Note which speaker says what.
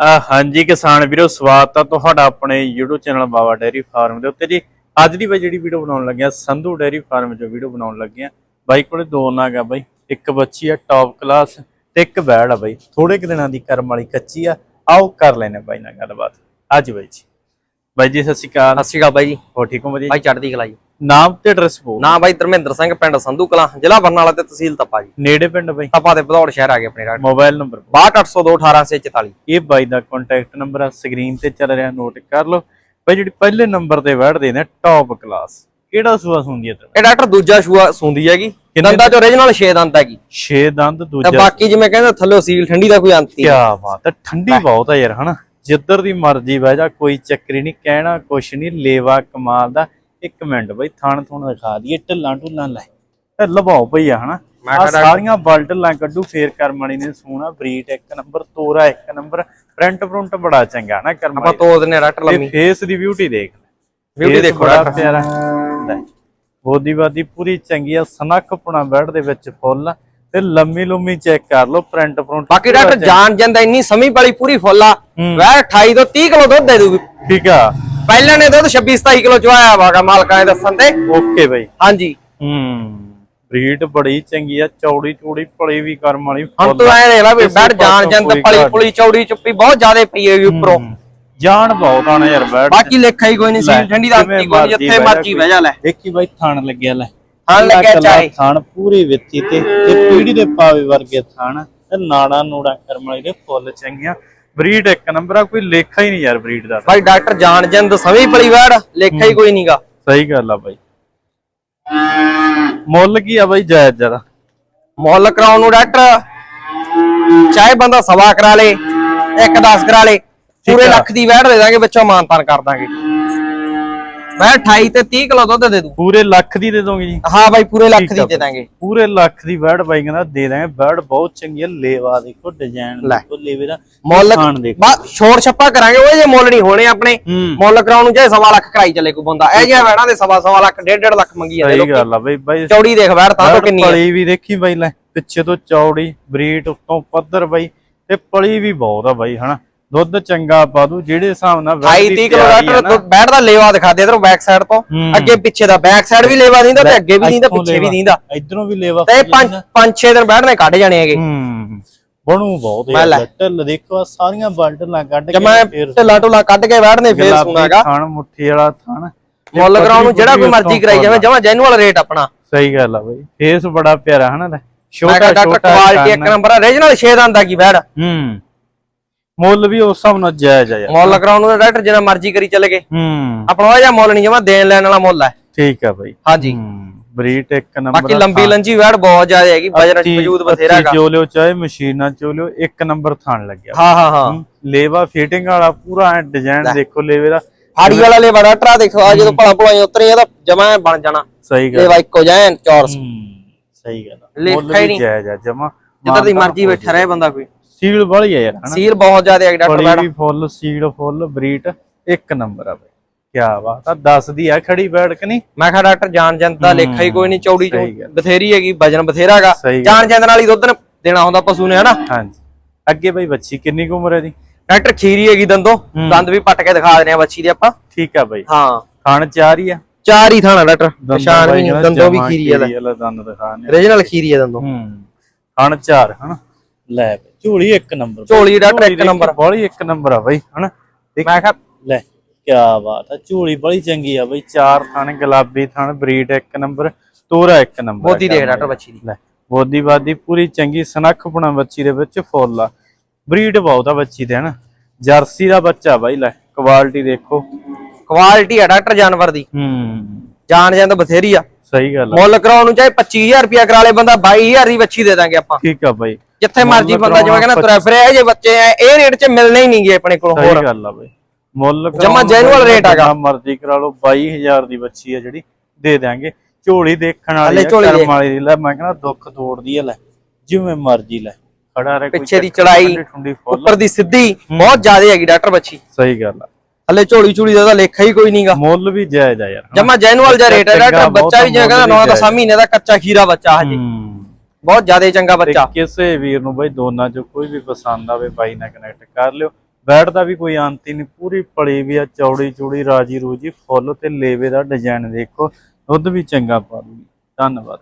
Speaker 1: ਹਾਂਜੀ ਕਿਸਾਨ ਵੀਰੋ, ਸਵਾਗਤ ਆ ਤੁਹਾਡਾ ਆਪਣੇ YouTube channel Baba dairy farm ਦੇ ਉੱਤੇ। ਜੀ, ਅੱਜ ਦੀ ਬਾਈ ਜਿਹੜੀ ਵੀਡੀਓ ਬਣਾਉਣ ਲੱਗਿਆ ਸੰਧੂ ਡੈਰੀ ਫਾਰਮ ਜੋ ਵੀਡੀਓ ਬਣਾਉਣ ਲੱਗੇ ਬਾਈ ਕੋਲੇ ਦੋ ਨਾਗ ਆ ਬਾਈ। ਇੱਕ ਬੱਚੀ ਆ ਟੌਪ ਕਲਾਸ ਤੇ ਇੱਕ ਬੈੜ ਆ ਬਾਈ। ਥੋੜੇ ਕੁ ਦਿਨਾਂ ਦੀ ਕਰਮ ਵਾਲੀ ਕੱਚੀ ਆ। ਆਓ ਕਰ ਲੈਨੇ ਬਾਈ ਨਾਲ ਗੱਲਬਾਤ। ਅੱਜ ਬਾਈ ਜੀ। ਬਾਈ ਜੀ ਸਤਿ ਸ਼੍ਰੀ ਅਕਾਲ।
Speaker 2: ਸਤਿ ਸ਼੍ਰੀ ਅਕਾਲ ਬਾਈ ਜੀ।
Speaker 1: ਹੋ ਠੀਕ ਹੋ ਵਧੀਆ?
Speaker 2: ਬਾਈ ਚੜ੍ਹਦੀ ਕਲਾ ਜੀ।
Speaker 1: ਨਾਮ ਤੇ ਐਡਰੈਸ ਬੋਲ।
Speaker 2: ਨਾਂ ਬਾਈ ਧਰਮਿੰਦਰ ਸਿੰਘ ਪਿੰਡ ਸੰਧੂ ਕਲਾਂ ਜ਼ਿਲ੍ਹਾ ਬਰਨਾਲਾ ਤੇ ਤਹਿਸੀਲ ਤਪਾ ਜੀ।
Speaker 1: ਨੇੜੇ ਪਿੰਡ ਬਾਈ?
Speaker 2: ਤਪਾ ਦੇ ਭਦੌੜ ਸ਼ਹਿਰ ਆ ਗਏ ਆਪਣੇ ਰਾਡ
Speaker 1: ਮੋਬਾਈਲ ਨੰਬਰ
Speaker 2: 62802
Speaker 1: ਇਹ ਬਾਈ ਦਾ ਕੰਟੈਕਟ ਨੰਬਰ ਆ ਸਕਰੀਨ ਤੇ ਚੱਲ ਰਿਹਾ ਨੋਟ ਕਰ ਲਓ। ਬਾਈ ਜਿਹੜੀ ਪਹਿਲੇ ਨੰਬਰ ਤੇ ਵੜਦੇ ਨੇ ਟੌਪ ਕਲਾਸ ਕਿਹੜਾ ਸੂਆ ਸੁੰਦੀ ਹੈ ਤੇ
Speaker 2: ਇਹ ਡਾਕਟਰ ਦੂਜਾ ਸ਼ੂਆ ਸੁੰਦੀ ਹੈਗੀ। ਦੰਦਾਂ ਚ ਓਰੀਜਨਲ 6 ਦੰਦ ਹੈਗੀ।
Speaker 1: 6 ਦੰਦ
Speaker 2: ਤੇ
Speaker 1: ਦੂਜਾ
Speaker 2: ਬਾਕੀ ਜਿਵੇਂ ਕਹਿੰਦੇ ਥੱਲੇ ਸੀਲ ਠੰਡੀ ਦਾ ਕੋਈ ਅੰਤ
Speaker 1: ਕੀ। ਬਾਤ ਹੈ ਠੰਡੀ ਬਹੁਤ ਹੈ ਯਾਰ ਹਨਾ? ਜਿੱਧਰ ਦੀ ਮਰਜ਼ੀ ਬਹਿ ਜਾ ਕੋਈ ਚੱਕਰੀ ਨਹੀਂ ਕਹਿਣਾ ਕੁਛ ਨਹੀਂ ਲੇਵਾ ਕਮਾਲ ਦਾ। ਇੱਕ ਮਿੰਟ ਬਈ ਥਣ ਥਣ ਦਿਖਾ ਦਈਏ ਢੱਲਾਂ ਢੁੱਲਾਂ ਲੈ। ਲਵਾਓ ਭਈ ਆ ਹਨਾ?
Speaker 2: ਕਿਹਾ
Speaker 1: ਸਾਰੀਆਂ ਬਲਟਲਾਂ ਕੱਢੂ ਫੇਰ ਕਰਮਣੀ ਨੇ ਸੋਹਣਾ ਬਰੀਟ ਇੱਕ ਨੰਬਰ ਤੋਰਾ ਇੱਕ ਨੰਬਰ ਪ੍ਰਿੰਟ ਪ੍ਰਿੰਟ ਬੜਾ ਚੰਗਾ ਨਾ
Speaker 2: ਆਪਾਂ
Speaker 1: ਕਰਮਣੀ
Speaker 2: ਤੋੜ ਦਿੰਨੇ ਆ ਡਾਕਟਰ
Speaker 1: ਤੇ
Speaker 2: ਲੰਮੀ।
Speaker 1: ਫੇਸ ਦੀ ਬਿਊਟੀ ਦੇਖ Face
Speaker 2: ਦੇਖੋ ਡਾਕਟਰ।
Speaker 1: ਪਿਆਰਾ। ਬੋਦੀਵਾਦੀ ਪੂਰੀ ਚੰਗੀ ਆ ਸਨੱਖਪਣਾ ਬੈਡ ਦੇ ਵਿੱਚ ਫੁੱਲ। ਆ, ਤੇ ਲੰਮੀ ਲੰਮੀ ਚੈੱਕ ਕਰ ਲਓ ਪ੍ਰਿੰਟ ਪ੍ਰਿੰਟ
Speaker 2: ਬਾਕੀ ਡਾਕਟਰ ਜਾਨ ਜਾਂਦਾ ਇੰਨੀ ਸਮੀ ਵਾਲੀ ਪੂਰੀ ਫੁੱਲ ਆ। ਵੈ 28 ਤੋਂ 30 ਕਿਲੋ ਦੁੱਧ ਦੇ ਦੂਗੀ।
Speaker 1: ਠੀਕ ਆ।
Speaker 2: ਪਹਿਲਾਂ ਨੇ ਦੁੱਧ 26 27 ਕਿਲੋ ਚਵਾਇਆ ਵਾਗਾ ਮਾਲਕਾਂ ਨੇ ਦੱਸਣ ਤੇ।
Speaker 1: ਓਕੇ ਬਈ।
Speaker 2: ਹਾਂਜੀ।
Speaker 1: ਹੂੰ ਬਰੀਡ ਬੜੀ ਚੰਗੀ ਆ ਚੌੜੀ ਚੌੜੀ ਪਲੀ ਵੀ ਕਰਮ ਵਾਲੀ
Speaker 2: ਹੁਣ ਤੂੰ। ਐ ਦੇਖ ਲੈ ਵੀ ਬੈਠ
Speaker 1: ਪਾਸੋਂ
Speaker 2: ਜੰਦ
Speaker 1: ਕੋਈ
Speaker 2: ਪਲੀ ਚੌੜੀ ਚੁੱਪੀ ਬਹੁਤ ਜ਼ਿਆਦਾ ਪਈ ਹੈਗੀ ਉੱਪਰੋਂ।
Speaker 1: ਜਾਨ ਬਹੁਤ ਆਣਾ ਯਾਰ ਬੈਡ
Speaker 2: ਬਾਕੀ ਲੇਖਾ ਹੀ ਕੋਈ ਨਹੀਂ ਸੀ ਠੰਡੀ ਦਾ ਜਿੱਥੇ ਮਰਜ਼ੀ ਬਹਿ ਜਾ ਲੈ।
Speaker 1: ਦੇਖੀ ਬਾਈ ਥਾਣ ਲੱਗਿਆ ਲੈ।
Speaker 2: ਥਣ ਲੱਗਿਆ ਚਾਹੇ।
Speaker 1: ਥਾਣ ਪੂਰੀ ਵਿੱਤੀ ਤੇ ਤੇ ਪੀੜੀ ਦੇ ਪਾਵੇ ਵਰਗੇ ਥਾਣ ਤੇ ਨਾੜਾ ਨੂੜਾ ਕਰਮ ਵਾਲੀ ਦੇ ਫੁੱਲ ਚੰਗੀਆਂ। ਬਰੀਡ ਇੱਕ ਨੰਬਰ ਆ ਕੋਈ ਲੇਖਾ ਹੀ ਨਹੀਂ ਯਾਰ ਬਰੀਡ ਦਾ।
Speaker 2: ਭਾਈ ਡਾਕਟਰ ਜਾਨ ਜੰਦ ਸਮੀ ਪਲੀ ਵੜ ਲੇਖਾ ਹੀ ਕੋਈ ਨਹੀਂਗਾ
Speaker 1: ਸਹੀ ਗੱਲ ਆ ਬਾਈ। ਮੁੱਲ ਕੀ ਆ ਬਾਈ ਜਾਇਜ਼ ਜਰਾ?
Speaker 2: ਮੁੱਲ ਕਰਾਉਣ ਨੂੰ ਡਾਕਟਰ ਚਾਹੇ ਬੰਦਾ ਸਵਾ ਕਰਾ ਲੇ ਇੱਕ 10 ਕਰਾ ਲੇ ਪੂਰੇ। ਲੱਖ ਦੀ ਵੈੜ ਦੇ ਦਾਂਗੇ ਵਿੱਚੋਂ ਮਾਨਤਾਨ ਕਰ ਦਾਂਗੇ। ਮੈਂ 28 ਤੇ 30 ਕਿਲੋ ਦੁੱਧ ਦੇ ਦੂੰ।
Speaker 1: ਪੂਰੇ ਲੱਖ ਦੀ ਦੇ ਦੋਗੇ ਜੀ।
Speaker 2: ਹਾਂ ਬਾਈ ਪੂਰੇ ਲੱਖ ਦੀ ਦੇ ਦਾਂਗੇ।
Speaker 1: ਪੂਰੇ ਲੱਖ ਦੀ ਬੈੜ ਬਾਈ ਕਹਿੰਦਾ ਦੇ ਦਾਂਗੇ। ਬੈੜ ਬਹੁਤ ਚੰਗੀ ਆ ਲੇਵਾ ਦੇਖੋ ਡਿਜ਼ਾਈਨ। ਦੇਖੋ ਲੇਵੇ ਦਾ
Speaker 2: ਮੁੱਲ ਬਾ ਛੋੜ ਛੱਪਾ ਕਰਾਂਗੇ ਉਹ ਜੇ ਮੁੱਲ ਨਹੀਂ ਹੋਣੇ ਆਪਣੇ।
Speaker 1: ਹੂੰ।
Speaker 2: ਮੁੱਲ ਕਰਾਉਣ ਨੂੰ ਚਾਹੇ ਸਵਾ ਲੱਖ ਕਰਾਈ ਚੱਲੇ ਕੋਈ ਬੰਦਾ। ਇਹ ਜਿਹਾ ਵੈੜਾਂ ਦੇ ਸਵਾ ਸਵਾ ਲੱਖ ਡੇਢ ਡੇਢ ਲੱਖ ਮੰਗੀ ਜਾਂਦੇ
Speaker 1: ਸਹੀ
Speaker 2: ਲੋਕੀ।
Speaker 1: ਗੱਲ ਆ ਬਾਈ ਬਾਈ।
Speaker 2: ਚੌੜੀ ਦੇਖ ਵੈੜ ਤਾਂ ਤੋਂ ਕਿੰਨੀ ਆ।
Speaker 1: ਪਲੀ ਵੀ ਦੇਖੀ ਬਾਈ ਲੈ ਪਿੱਛੇ ਤੋਂ ਚੌੜੀ ਬਰੀਟ ਉੱਤੋਂ ਪੱਧਰ ਬਾਈ ਤੇ ਪਲੀ ਵੀ ਬਹੁਤ ਆ ਬਾਈ ਹਨਾ। ਦੁੱਧ ਚੰਗਾ ਪਾ ਦੂ ਜਿਹੜੇ ਹਿਸਾਬ ਨਾਲ ਵੈੜ
Speaker 2: 28
Speaker 1: ਦੀ
Speaker 2: 30 ਕਿਲੋ
Speaker 1: ਤਿਆਰੀ ਆ
Speaker 2: ਡਾਕਟਰ
Speaker 1: ਨਾ,
Speaker 2: ਬੈਠ ਦਾ ਲੇਵਾ ਦਿਖਾ ਦੇ ਇਧਰੋਂ ਬੈਕ ਸਾਈਡ ਤੋਂ। ਅੱਗੇ ਪਿੱਛੇ ਦਾ ਬੈਕ ਸਾਈਡ ਵੀ ਲੇਵਾ ਦਿੰਦਾ ਤੇ ਅੱਗੇ ਵੀ ਦਿੰਦਾ ਪਿੱਛੇ ਵੀ ਦਿੰਦਾ।
Speaker 1: ਇੱਧਰੋਂ ਵੀ ਲੇਵਾ
Speaker 2: ਤੇ ਪੰਜ ਪੰਜ 6 ਦਿਨ ਬੈਠਣੇ ਕੱਢ ਜਾਣੇ ਹੈਗੇ।
Speaker 1: ਬਣੂ ਬਹੁਤ
Speaker 2: ਮੈਂ ਲੈ।
Speaker 1: ਯਾਰ ਢਿੱਲ ਦੇਖੋ ਸਾਰੀਆਂ ਬਲਟਲਾਂ ਕੱਢ
Speaker 2: ਮੈਂ
Speaker 1: ਫੇਰ
Speaker 2: ਢਿੱਲਾ ਢੁੱਲਾ ਕੱਢ ਕੇ ਬੈਠਨੇ ਫੇਰ ਸੁਣਾਗਾ
Speaker 1: ਥਣ ਮੁੱਠੀ ਵਾਲਾ ਥਣ।
Speaker 2: ਮੁੱਲ ਕਰਾਉਣ ਨੂੰ ਜਿਹੜਾ ਕੋਈ ਮਰਜ਼ੀ ਕਰਾਈ ਜਾਵੇ ਜਮਾ ਜੈਨੂਅਲ ਰੇਟ ਆਪਣਾ।
Speaker 1: ਸਹੀ ਗੱਲ ਆ ਬਾਈ ਫੇਸ ਬੜਾ ਪਿਆਰਾ ਹਨਾ ਛੋਟਾ ਛੋਟਾ
Speaker 2: ਕੁਆਲਿਟੀ ਇੱਕ। ਨੰਬਰ ਆ ਰੀਜਨਲ 6 ਦਾ ਆਂਦਾ ਕੀ ਬੈੜ
Speaker 1: ਹੂੰ। ਮੁੱਲ ਵੀ ਉਸ ਹਿਸਾਬ ਨਾਲ ਜਾਇਜ਼ ਆ ਯਾਰ।
Speaker 2: ਮੁੱਲ ਕਰਾਉਣ ਨੂੰ ਡਾਕਟਰ ਜਿੰਨਾ ਮਰਜ਼ੀ ਕਰੀ ਚੱਲ ਗਏ।
Speaker 1: ਹੂੰ।
Speaker 2: ਆਪਣਾ ਜਿਹਾ ਮੁੱਲ ਨਹੀਂ ਜਮਾ ਦੇਣ ਲੈਣ ਵਾਲਾ ਮੁੱਲ ਹੈ
Speaker 1: ਠੀਕ ਆ ਬਾਈ।
Speaker 2: ਹਾਂਜੀ।
Speaker 1: ਬਰੀਟ ਇੱਕ ਨੰਬਰ
Speaker 2: ਬਾਕੀ ਲੰਬੀ ਲੰਜੀ ਵੈੜ ਬਹੁਤ ਜ਼ਿਆਦਾ ਹੈਗੀ ਵਜਨ ਮੌਜੂਦ ਬਥੇਰਾ ਹੈਗਾ।
Speaker 1: ਜੋ ਲਿਓ ਚਾਹੇ ਮਸ਼ੀਨਾਂ ਚੋ ਲਿਓ ਇੱਕ ਨੰਬਰ ਥਣ ਲੱਗਿਆ।
Speaker 2: ਹਾਂ ਹਾਂ ਹਾਂ।
Speaker 1: ਲੇਵਾ ਫਿਟਿੰਗ ਵਾਲਾ ਪੂਰਾ ਡਿਜ਼ਾਈਨ ਦੇਖੋ ਲੇਵੇ ਦਾ।
Speaker 2: ਹਾੜੀ ਵਾਲਾ ਲੇਵਾ ਡਾਕਟਰ ਦੇਖੋ ਆ ਜਦੋਂ ਭਲਾ ਭਲਾ ਉਤਰੇ ਇਹਦਾ ਜਮਾ ਬਣ ਜਾਣਾ।
Speaker 1: ਸਹੀ ਗੱਲ।
Speaker 2: ਲੇਵਾ ਇੱਕੋ ਜੈਨ ਚੌਰਸ।
Speaker 1: ਸਹੀ ਗੱਲ।
Speaker 2: ਲੇਖਾ ਹੀ ਨਹੀਂ।
Speaker 1: ਜਾਇਜ਼ ਆ ਜਮਾ
Speaker 2: ਜਿੱਧਰ ਦੀ ਮਰਜ਼ੀ ਬੈਠਾ ਰਹੇ ਬੰਦਾ ਕੋਈ।
Speaker 1: ਸੀਲ ਵਾਲੀ ਆ ਯਾਰ ਹਨਾ?
Speaker 2: ਸੀਲ ਬਹੁਤ ਜ਼ਿਆਦਾ ਹੈ ਡਾਕਟਰ
Speaker 1: ਬੜੀ ਵੀ ਫੁੱਲ ਸੀਲ ਫੁੱਲ ਬਰੀਟ ਇੱਕ ਨੰਬਰ ਆ ਬਈ। ਕੀ ਬਾਤ ਆ ਦੱਸਦੀ ਆ ਖੜੀ ਬੈਠ ਕੇ ਨਹੀਂ
Speaker 2: ਮੈਂ ਕਿਹਾ ਡਾਕਟਰ ਜਾਨ ਜੰਤ ਦਾ ਲੇਖਾ ਹੀ ਕੋਈ ਨਹੀਂ ਚੌੜੀ। ਬਥੇਰੀ ਹੈਗੀ ਵਜਨ ਬਥੇਰਾ ਹੈਗਾ।
Speaker 1: ਸਹੀ ਗੱਲ।
Speaker 2: ਜਾਨ ਜੰਤ ਨਾਲ ਹੀ ਦੁੱਧ ਦੇਣਾ ਹੁੰਦਾ ਪਸ਼ੂ ਨੇ ਹਨਾ?
Speaker 1: ਹਾਂਜੀ। ਅੱਗੇ ਬਈ ਬੱਚੀ ਕਿੰਨੀ ਕੁ ਉਮਰ ਹੈ ਦੀ
Speaker 2: ਡਾਕਟਰ ਖੀਰੀ ਹੈਗੀ ਦੰਦੋਂ ਦੰਦ ਵੀ ਪੱਟ ਕੇ ਦਿਖਾ ਦਿੰਦੇ ਆ ਬੱਚੀ ਦੇ ਆਪਾਂ।
Speaker 1: ਠੀਕ ਆ ਬਈ।
Speaker 2: ਹਾਂ।
Speaker 1: ਖਾਣ ਚਾਰ ਹੀ ਆ?
Speaker 2: ਚਾਰ ਹੀ ਥਾਣਾ ਡਾਕਟਰ ਨਿਸ਼ਾਨ ਵੀ ਦੰਦੋਂ ਵੀ ਖੀਰੀ ਵਾਲਾ।
Speaker 1: ਵਾਲਾ ਦੰਦ ਦਿਖਾਣੇ
Speaker 2: ਰੀਜਨਲ ਖੀਰੀ ਹੈ ਦੰਦੋਂ।
Speaker 1: ਹੂੰ। ਖਾਣ ਚਾਰ ਹਨਾ? ਲੈ ਝੋਲੀ ਇੱਕ ਨੰਬਰ
Speaker 2: ਝੋਲੀ ਇੱਕ
Speaker 1: ਝੋਲੀ
Speaker 2: ਨੰਬਰ।
Speaker 1: ਬੜੀ ਇੱਕ ਨੰਬਰ ਆ ਬਈ ਹਨਾ?
Speaker 2: ਮੈਂ ਕਿਹਾ
Speaker 1: ਲੈ ਕੀ ਬਾਤ ਆ ਝੋਲੀ ਬੜੀ ਚੰਗੀ ਆ ਬਈ ਚਾਰ ਥਣ ਗੁਲਾਬੀ ਥਣ ਬਰੀਡ ਇੱਕ ਨੰਬਰ ਤੋਰਾ ਇੱਕ ਨੰਬਰ
Speaker 2: ਬੋਦੀ ਦੇਖ ਡਾਕਟਰ ਬੱਚੀ ਦੀ।
Speaker 1: ਲੈ ਬੋਦੀ ਬਾਦੀ ਪੂਰੀ ਚੰਗੀ ਸਨੱਖਪਣਾ ਬੱਚੀ ਦੇ ਵਿੱਚ ਫੁੱਲ ਆ। ਬਰੀਡ ਬਹੁਤ ਆ ਬੱਚੀ ਦੇ ਹਨਾ? ਜਰਸੀ ਦਾ ਬੱਚਾ ਬਾਈ ਲੈ ਕੁਆਲਿਟੀ ਦੇਖੋ।
Speaker 2: ਕੁਆਲਿਟੀ ਹੈ ਡਾਕਟਰ ਜਾਨਵਰ ਦੀ।
Speaker 1: ਹੂੰ।
Speaker 2: ਜਾਨ ਜੰਤ ਬਥੇਰੀ ਆ।
Speaker 1: ਸਹੀ ਗੱਲ ਆ।
Speaker 2: ਮੁੱਲ ਕਰਾਉਣ ਨੂੰ ਚਾਹੇ 25000 ਰੁਪਿਆ ਕਰਾ ਲੇ ਬੰਦਾ 22000 ਦੀ ਬੱਚੀ ਦੇ ਦਾਂਗੇ ਆਪਾਂ।
Speaker 1: ਠੀਕ ਆ ਬਾਈ।
Speaker 2: ਜਿੱਥੇ ਮਰਜ਼ੀ ਬੰਦਾ ਜਿਵੇਂ ਕਹਿੰਦਾ ਤੁਰਿਆ ਫਿਰਿਆ ਇਹ ਜੇ ਬੱਚੇ ਆ ਇਹ ਰੇਟ 'ਚ ਮਿਲਣੇ ਹੀ ਨਹੀਂਗੇ ਆਪਣੇ ਕੋਲ ਹੋਰ।
Speaker 1: ਸਹੀ ਗੱਲ ਆ ਬਾਈ। ਮੁੱਲ
Speaker 2: ਜਮਾਂ
Speaker 1: ਬਾਈ
Speaker 2: rate ਹੈਗਾ।
Speaker 1: ਮਰਜ਼ੀ ਕਰਾ ਲਓ 22000 ਦੀ ਬੱਚੀ ਆ ਜਿਹੜੀ ਦੇ ਦਿਆਂਗੇ। ਝੋਲੀ ਦੇਖਣ ਵਾਲੀ ਕਰਮ। ਵਾਲੀ ਲੈ ਮੈਂ ਕਹਿੰਦਾ ਦੁੱਖ ਤੋੜਦੀ ਆ ਲੈ ਜਿਵੇਂ ਮਰਜ਼ੀ ਲੈ। ਖੜਾ ਰਹੇ ਕੋਈ
Speaker 2: ਪਿੱਛੇ ਦੀ ਚੜਾਈ, ਉੱਪਰ ਦੀ ਸਿੱਧੀ ਬਹੁਤ ਜ਼ਿਆਦਾ ਹੈਗੀ ਡਾਕਟਰ ਬੱਚੀ।
Speaker 1: ਸਹੀ ਗੱਲ ਆ।
Speaker 2: ਹਲੇ ਝੋਲੀ ਝੂਲੀ ਦਾ ਤਾਂ ਲੇਖਾ ਹੀ ਕੋਈ ਨਹੀਂਗਾ
Speaker 1: ਮੁੱਲ ਵੀ ਜਾਇਜ਼ ਆ ਯਾਰ।
Speaker 2: ਜਮਾ ਜੈਨੂਅਲ ਜਿਹਾ ਰੇਟ ਹੈ ਡਾਕਟਰ ਬੱਚਾ ਵੀ ਜਿਵੇਂ ਕਹਿੰਦਾ
Speaker 1: ਮੁੱਲ ਵੀ
Speaker 2: 9 10 ਮਹੀਨੇ ਦਾ ਕੱਚਾ ਖੀਰਾ ਬੱਚਾ ਹਜੇ। ਬਹੁਤ ਜ਼ਿਆਦਾ ਚੰਗਾ ਬੱਚਾ।
Speaker 1: ਕਿਸੇ ਵੀਰ ਨੂੰ ਬਾਈ ਦੋਨਾਂ ਚੋਂ ਕੋਈ ਵੀ ਪਸੰਦ ਆਵੇ ਬਾਈ ਨਾਲ ਕਨੈਕਟ ਕਰ ਲਿਓ। ਬੈਠ ਦਾ ਵੀ ਕੋਈ ਅੰਤ ਹੀ ਨਹੀਂ ਪੂਰੀ ਪਲੀ ਵੀ ਆ ਚੌੜੀ ਚੂੜੀ ਰਾਜੀ ਰੂਜੀ ਫੁੱਲ ਤੇ ਲੇਵੇ ਦਾ ਡਿਜ਼ਾਈਨ ਦੇਖੋ ਦੁੱਧ ਵੀ ਚੰਗਾ ਪਾ ਦੂਗੀ। ਧੰਨਵਾਦ।